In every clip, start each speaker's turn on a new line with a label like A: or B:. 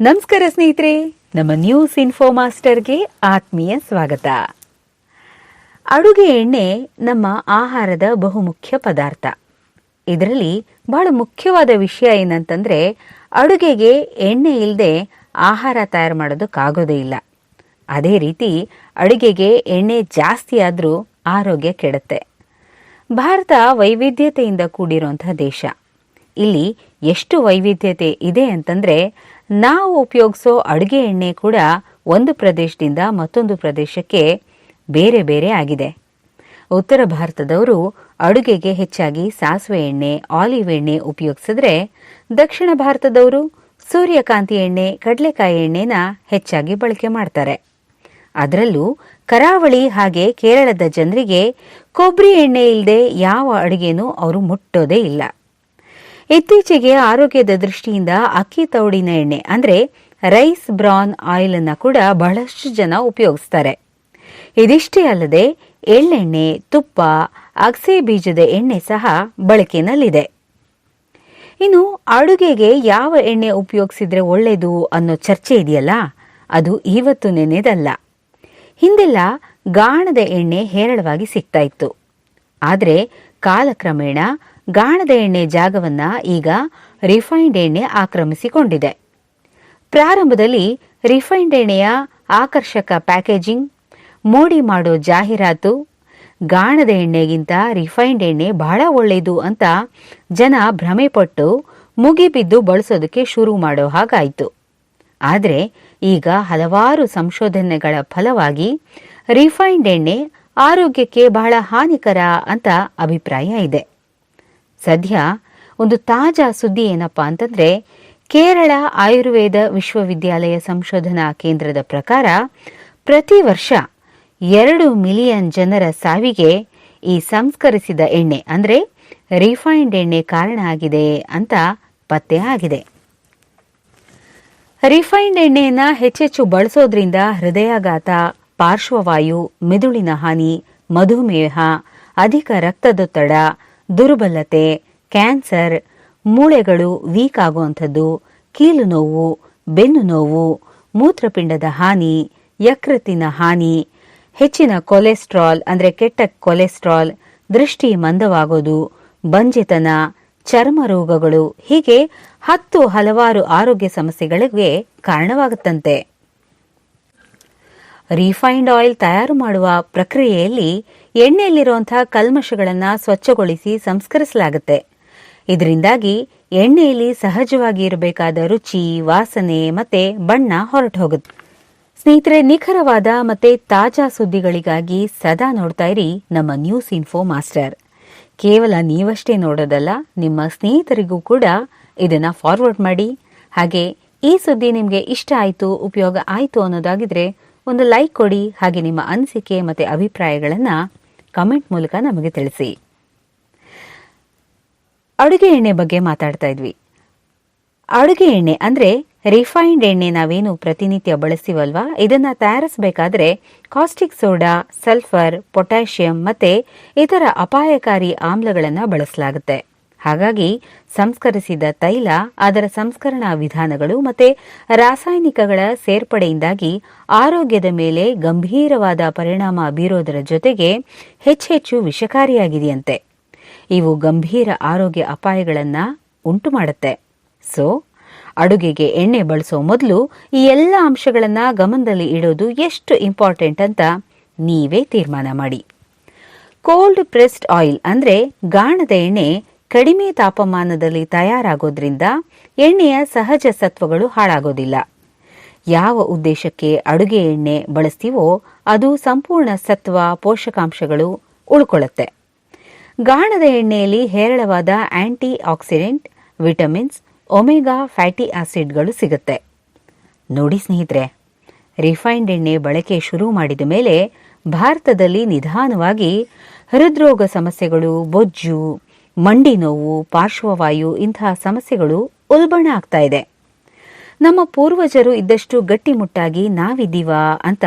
A: ನಮಸ್ಕಾರ ಸ್ನೇಹಿತರೆ, ನಮ್ಮ ನ್ಯೂಸ್ ಇನ್ಫೋ ಮಾಸ್ಟರ್ಗೆ ಆತ್ಮೀಯ ಸ್ವಾಗತ. ಅಡುಗೆ ಎಣ್ಣೆ ನಮ್ಮ ಆಹಾರದ ಬಹುಮುಖ್ಯ ಪದಾರ್ಥ. ಇದರಲ್ಲಿ ಬಹಳ ಮುಖ್ಯವಾದ ವಿಷಯ ಏನಂತಂದ್ರೆ, ಅಡುಗೆಗೆ ಎಣ್ಣೆ ಇಲ್ಲದೆ ಆಹಾರ ತಯಾರು ಮಾಡೋದಕ್ಕಾಗೋದೇ ಇಲ್ಲ. ಅದೇ ರೀತಿ, ಅಡುಗೆಗೆ ಎಣ್ಣೆ ಜಾಸ್ತಿ ಆದರೂ ಆರೋಗ್ಯ ಕೆಡುತ್ತೆ. ಭಾರತ ವೈವಿಧ್ಯತೆಯಿಂದ ಕೂಡಿರುವಂತಹ ದೇಶ. ಇಲ್ಲಿ ಎಷ್ಟು ವೈವಿಧ್ಯತೆ ಇದೆ ಅಂತಂದ್ರೆ ನಾವು ಉಪಯೋಗಿಸೋ ಅಡುಗೆ ಎಣ್ಣೆ ಕೂಡ ಒಂದು ಪ್ರದೇಶದಿಂದ ಮತ್ತೊಂದು ಪ್ರದೇಶಕ್ಕೆ ಬೇರೆ ಬೇರೆ ಆಗಿದೆ. ಉತ್ತರ ಭಾರತದವರು ಅಡುಗೆಗೆ ಹೆಚ್ಚಾಗಿ ಸಾಸಿವೆ ಎಣ್ಣೆ, ಆಲಿವ್ ಎಣ್ಣೆ ಉಪಯೋಗಿಸಿದ್ರೆ ದಕ್ಷಿಣ ಭಾರತದವರು ಸೂರ್ಯಕಾಂತಿ ಎಣ್ಣೆ, ಕಡಲೆಕಾಯಿ ಎಣ್ಣೆನ ಹೆಚ್ಚಾಗಿ ಬಳಕೆ ಮಾಡ್ತಾರೆ. ಅದರಲ್ಲೂ ಕರಾವಳಿ ಹಾಗೆ ಕೇರಳದ ಜನರಿಗೆ ಕೊಬ್ಬರಿ ಎಣ್ಣೆ ಇಲ್ಲದೆ ಯಾವ ಅಡುಗೆನೂ ಅವರು ಮುಟ್ಟೋದೇ ಇಲ್ಲ. ಇತ್ತೀಚೆಗೆ ಆರೋಗ್ಯದ ದೃಷ್ಟಿಯಿಂದ ಅಕ್ಕಿ ತೌಡಿನ ಎಣ್ಣೆ, ಅಂದ್ರೆ ರೈಸ್ ಬ್ರಾನ್ ಆಯಿಲ್ ಅನ್ನ ಕೂಡ ಬಹಳಷ್ಟು ಜನ ಉಪಯೋಗಿಸ್ತಾರೆ. ಇದಿಷ್ಟೇ ಅಲ್ಲದೆ ಎಳ್ಳೆಣ್ಣೆ, ತುಪ್ಪ, ಅಗಸೆ ಬೀಜದ ಎಣ್ಣೆ ಸಹ ಬಳಕೆನಲ್ಲಿದೆ. ಇನ್ನು ಅಡುಗೆಗೆ ಯಾವ ಎಣ್ಣೆ ಉಪಯೋಗಿಸಿದ್ರೆ ಒಳ್ಳೆಯದು ಅನ್ನೋ ಚರ್ಚೆ ಇದೆಯಲ್ಲ? ಅದು ಇವತ್ತು ನೆನೆದಲ್ಲ. ಹಿಂದೆಲ್ಲ ಗಾಣದ ಎಣ್ಣೆ ಹೇರಳವಾಗಿ ಸಿಗ್ತಾ ಇತ್ತು. ಆದರೆ ಕಾಲಕ್ರಮೇಣ ಗಾಣದ ಎಣ್ಣೆ ಜಾಗವನ್ನ ಈಗ ರಿಫೈನ್ಡ್ ಎಣ್ಣೆ ಆಕ್ರಮಿಸಿಕೊಂಡಿದೆ. ಪ್ರಾರಂಭದಲ್ಲಿ ರಿಫೈನ್ಡ್ ಎಣ್ಣೆಯ ಆಕರ್ಷಕ ಪ್ಯಾಕೇಜಿಂಗ್, ಮೋಡಿ ಮಾಡೋ ಜಾಹೀರಾತು, ಗಾಣದ ಎಣ್ಣೆಗಿಂತ ರಿಫೈನ್ಡ್ ಎಣ್ಣೆ ಬಹಳ ಒಳ್ಳೆಯದು ಅಂತ ಜನ ಭ್ರಮೆಪಟ್ಟು ಮುಗಿಬಿದ್ದು ಬಳಸೋದಕ್ಕೆ ಶುರು ಮಾಡೋ ಹಾಗಾಯಿತು. ಆದರೆ ಈಗ ಹಲವಾರು ಸಂಶೋಧನೆಗಳ ಫಲವಾಗಿ ರಿಫೈನ್ಡ್ ಎಣ್ಣೆ ಆರೋಗ್ಯಕ್ಕೆ ಬಹಳ ಹಾನಿಕರ ಅಂತ ಅಭಿಪ್ರಾಯ ಇದೆ. ಸದ್ಯ ಒಂದು ತಾಜಾ ಸುದ್ದಿ ಏನಪ್ಪಾ ಅಂತಂದ್ರೆ, ಕೇರಳ ಆಯುರ್ವೇದ ವಿಶ್ವವಿದ್ಯಾಲಯ ಸಂಶೋಧನಾ ಕೇಂದ್ರದ ಪ್ರಕಾರ ಪ್ರತಿ ವರ್ಷ ಎರಡು ಮಿಲಿಯನ್ ಜನರ ಸಾವಿಗೆ ಈ ಸಂಸ್ಕರಿಸಿದ ಎಣ್ಣೆ, ಅಂದರೆ ರಿಫೈನ್ಡ್ ಎಣ್ಣೆ ಕಾರಣ ಆಗಿದೆ ಅಂತ ಪತ್ತೆ ಆಗಿದೆ. ರಿಫೈನ್ಡ್ ಎಣ್ಣೆಯನ್ನು ಹೆಚ್ಚೆಚ್ಚು ಬಳಸೋದ್ರಿಂದ ಹೃದಯಾಘಾತ ಪಾರ್ಶ್ವವಾಯು, ಮೆದುಳಿನ ಹಾನಿ, ಮಧುಮೇಹ, ಅಧಿಕ ರಕ್ತದೊತ್ತಡ ದುರ್ಬಲತೆ, ಕ್ಯಾನ್ಸರ್, ಮೂಳೆಗಳು ವೀಕ್ ಆಗುವಂಥದ್ದು, ಕೀಲು ನೋವು, ಬೆನ್ನು ನೋವು, ಮೂತ್ರಪಿಂಡದ ಹಾನಿ, ಯಕೃತ್ತಿನ ಹಾನಿ, ಹೆಚ್ಚಿನ ಕೊಲೆಸ್ಟ್ರಾಲ್ ಅಂದರೆ ಕೆಟ್ಟ ಕೊಲೆಸ್ಟ್ರಾಲ್, ದೃಷ್ಟಿ ಮಂದವಾಗೋದು, ಬಂಜೆತನ, ಚರ್ಮ ರೋಗಗಳು ಹೀಗೆ ಹತ್ತು ಹಲವಾರು ಆರೋಗ್ಯ ಸಮಸ್ಯೆಗಳಿಗೆ ಕಾರಣವಾಗುತ್ತಂತೆ. ರಿಫೈನ್ಡ್ ಆಯಿಲ್ ತಯಾರು ಮಾಡುವ ಪ್ರಕ್ರಿಯೆಯಲ್ಲಿ ಎಣ್ಣೆಯಲ್ಲಿರುವಂತಹ ಕಲ್ಮಶಗಳನ್ನು ಸ್ವಚ್ಛಗೊಳಿಸಿ ಸಂಸ್ಕರಿಸಲಾಗುತ್ತೆ. ಇದರಿಂದಾಗಿ ಎಣ್ಣೆಯಲ್ಲಿ ಸಹಜವಾಗಿ ಇರಬೇಕಾದ ರುಚಿ, ವಾಸನೆ ಮತ್ತೆ ಬಣ್ಣ ಹೊರಟು ಹೋಗುತ್ತೆ ಸ್ನೇಹಿತರೆ, ನಿಖರವಾದ ಮತ್ತೆ ತಾಜಾ ಸುದ್ದಿಗಳಿಗಾಗಿ ಸದಾ ನೋಡ್ತಾ ಇರಿ ನಮ್ಮ ನ್ಯೂಸ್ ಇನ್ಫೋ ಮಾಸ್ಟರ್ ಕೇವಲ ನೀವಷ್ಟೇ ನೋಡೋದಲ್ಲ, ನಿಮ್ಮ ಸ್ನೇಹಿತರಿಗೂ ಕೂಡ ಇದನ್ನ ಫಾರ್ವರ್ಡ್ ಮಾಡಿ. ಹಾಗೆ ಈ ಸುದ್ದಿ ನಿಮಗೆ ಇಷ್ಟ ಆಯಿತು, ಉಪಯೋಗ ಆಯಿತು ಅನ್ನೋದಾಗಿದ್ರೆ ಒಂದು ಲೈಕ್ ಕೊಡಿ, ಹಾಗೆ ನಿಮ್ಮ ಅನಿಸಿಕೆ ಮತ್ತು ಅಭಿಪ್ರಾಯಗಳನ್ನು ಕಮೆಂಟ್ ಮೂಲಕ ನಮಗೆ ತಿಳಿಸಿ. ಅಡುಗೆ ಎಣ್ಣೆ ಬಗ್ಗೆ ಮಾತಾಡ್ತಾ ಇದ್ವಿ. ಅಡುಗೆ ಎಣ್ಣೆ ಅಂದ್ರೆ ರಿಫೈನ್ಡ್ ಎಣ್ಣೆ ನಾವೇನು ಪ್ರತಿನಿತ್ಯ ಬಳಸ್ತೀವಲ್ವಾ? ಇದನ್ನ ತಯಾರಿಸಬೇಕಾದ್ರೆ ಕಾಸ್ಟಿಕ್ ಸೋಡಾ ಸಲ್ಫರ್ ಪೊಟ್ಯಾಷಿಯಂ ಮತ್ತೆ ಇತರ ಅಪಾಯಕಾರಿ ಆಮ್ಲಗಳನ್ನು ಬಳಸಲಾಗುತ್ತೆ. ಹಾಗಾಗಿ ಸಂಸ್ಕರಿಸಿದ ತೈಲ, ಅದರ ಸಂಸ್ಕರಣಾ ವಿಧಾನಗಳು ಮತ್ತೆ ರಾಸಾಯನಿಕಗಳ ಸೇರ್ಪಡೆಯಿಂದಾಗಿ ಆರೋಗ್ಯದ ಮೇಲೆ ಗಂಭೀರವಾದ ಪರಿಣಾಮ ಬೀರೋದರ ಜೊತೆಗೆ ಹೆಚ್ಚೆಚ್ಚು ವಿಷಕಾರಿಯಾಗಿದೆಯಂತೆ. ಇವು ಗಂಭೀರ ಆರೋಗ್ಯ ಅಪಾಯಗಳನ್ನು ಉಂಟು ಮಾಡುತ್ತೆ ಸೊ, ಅಡುಗೆಗೆ ಎಣ್ಣೆ ಬಳಸೋ ಮೊದಲು ಈ ಎಲ್ಲ ಅಂಶಗಳನ್ನು ಗಮನದಲ್ಲಿ ಇಡೋದು ಎಷ್ಟು ಇಂಪಾರ್ಟೆಂಟ್ ಅಂತ ನೀವೇ ತೀರ್ಮಾನ ಮಾಡಿ. ಕೋಲ್ಡ್ ಪ್ರೆಸ್ಡ್ ಆಯಿಲ್ ಅಂದ್ರೆ ಗಾಣದ ಎಣ್ಣೆ ಕಡಿಮೆ ತಾಪಮಾನದಲ್ಲಿ ತಯಾರಾಗೋದ್ರಿಂದ ಎಣ್ಣೆಯ ಸಹಜ ಸತ್ವಗಳು ಹಾಳಾಗೋದಿಲ್ಲ. ಯಾವ ಉದ್ದೇಶಕ್ಕೆ ಅಡುಗೆ ಎಣ್ಣೆ ಬಳಸ್ತೀವೋ ಅದು ಸಂಪೂರ್ಣ ಸತ್ವ, ಪೋಷಕಾಂಶಗಳು ಉಳ್ಕೊಳ್ಳುತ್ತೆ. ಗಾಣದ ಎಣ್ಣೆಯಲ್ಲಿ ಹೇರಳವಾದ antioxidant vitamins, omega fatty ಆಸಿಡ್ಗಳು ಸಿಗುತ್ತೆ. ನೋಡಿ ಸ್ನೇಹಿತರೆ, ರಿಫೈನ್ಡ್ ಎಣ್ಣೆ ಬಳಕೆ ಶುರು ಮಾಡಿದ ಮೇಲೆ ಭಾರತದಲ್ಲಿ ನಿಧಾನವಾಗಿ ಹೃದ್ರೋಗ ಸಮಸ್ಯೆಗಳು, ಬೊಜ್ಜು ಮಂಡಿ ನೋವು, ಪಾರ್ಶ್ವವಾಯು ಇಂತಹ ಸಮಸ್ಯೆಗಳು ಉಲ್ಬಣ ಆಗ್ತಾ ಇದೆ. ನಮ್ಮ ಪೂರ್ವಜರು ಇದ್ದಷ್ಟು ಗಟ್ಟಿಮುಟ್ಟಾಗಿ ನಾವಿದ್ದೀವ ಅಂತ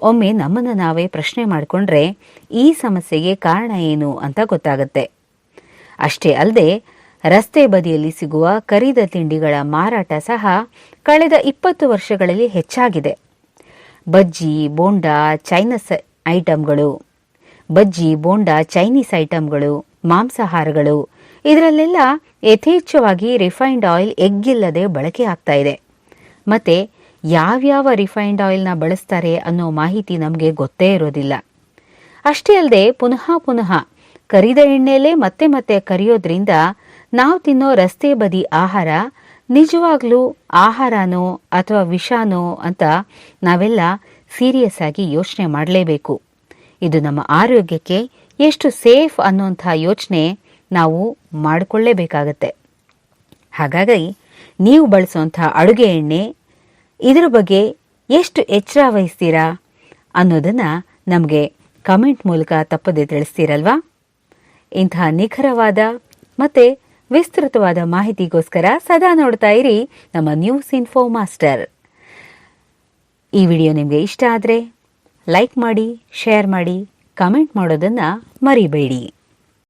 A: ಒಮ್ಮೆ ನಮ್ಮನ್ನು ನಾವೇ ಪ್ರಶ್ನೆ ಮಾಡಿಕೊಂಡ್ರೆ ಈ ಸಮಸ್ಯೆಗೆ ಕಾರಣ ಏನು ಅಂತ ಗೊತ್ತಾಗುತ್ತೆ. ಅಷ್ಟೇ ಅಲ್ಲದೆ, ರಸ್ತೆ ಬದಿಯಲ್ಲಿ ಸಿಗುವ ಕರಿದ ತಿಂಡಿಗಳ ಮಾರಾಟ ಸಹ ಕಳೆದ ಇಪ್ಪತ್ತು ವರ್ಷಗಳಲ್ಲಿ ಹೆಚ್ಚಾಗಿದೆ. ಬಜ್ಜಿ, ಬೋಂಡಾ, ಚೈನಸ್ ಐಟಂಗಳು. ಬಜ್ಜಿ, ಬೋಂಡಾ, ಚೈನೀಸ್ ಐಟಂಗಳು. ಮಾಂಸಾಹಾರಗಳು. ಇದರಲ್ಲೆಲ್ಲ ಯಥೇಚ್ಛವಾಗಿ ರಿಫೈನ್ಡ್ ಆಯಿಲ್ ಎಗ್ಗಿಲ್ಲದೆ ಬಳಕೆ ಆಗ್ತಾ ಇದೆ. ಮತ್ತೆ ಯಾವ್ಯಾವ ರಿಫೈನ್ಡ್ ಆಯಿಲ್ನ ಬಳಸ್ತಾರೆ ಅನ್ನೋ ಮಾಹಿತಿ ನಮಗೆ ಗೊತ್ತೇ ಇರೋದಿಲ್ಲ. ಅಷ್ಟೇ ಅಲ್ಲದೆ ಪುನಃ ಪುನಃ ಕರಿದ ಎಣ್ಣೆಲೇ ಮತ್ತೆ ಮತ್ತೆ ಕರಿಯೋದ್ರಿಂದ ನಾವು ತಿನ್ನೋ ರಸ್ತೆ ಬದಿ ಆಹಾರ ನಿಜವಾಗ್ಲೂ ಆಹಾರನೋ ಅಥವಾ ವಿಷಾನೋ ಅಂತ ನಾವೆಲ್ಲ ಸೀರಿಯಸ್ ಆಗಿ ಯೋಚನೆ ಮಾಡಲೇಬೇಕು. ಇದು ನಮ್ಮ ಆರೋಗ್ಯಕ್ಕೆ ಎಷ್ಟು ಸೇಫ್ ಅನ್ನುವಂಥ ಯೋಚನೆ ನಾವು ಮಾಡಿಕೊಳ್ಳೇಬೇಕಾಗತ್ತೆ. ಹಾಗಾಗಿ ನೀವು ಬಳಸುವಂಥ ಅಡುಗೆ ಎಣ್ಣೆ ಇದರ ಬಗ್ಗೆ ಎಷ್ಟು ಎಚ್ಚರ ವಹಿಸ್ತೀರಾ ಅನ್ನೋದನ್ನು ನಮಗೆ ಕಮೆಂಟ್ ಮೂಲಕ ತಪ್ಪದೆ ತಿಳಿಸ್ತೀರಲ್ವಾ? ಇಂತಹ ನಿಖರವಾದ ಮತ್ತು ವಿಸ್ತೃತವಾದ ಮಾಹಿತಿಗೋಸ್ಕರ ಸದಾ ನೋಡ್ತಾ ಇರಿ ನಮ್ಮ ನ್ಯೂಸ್ ಇನ್ಫೋ ಮಾಸ್ಟರ್. ಈ ವಿಡಿಯೋ ನಿಮಗೆ ಇಷ್ಟ ಆದರೆ ಲೈಕ್ ಮಾಡಿ, ಶೇರ್ ಮಾಡಿ ಕಮೆಂಟ್ ಮಾಡೋದನ್ನು ಮರಿಬೇಡಿ.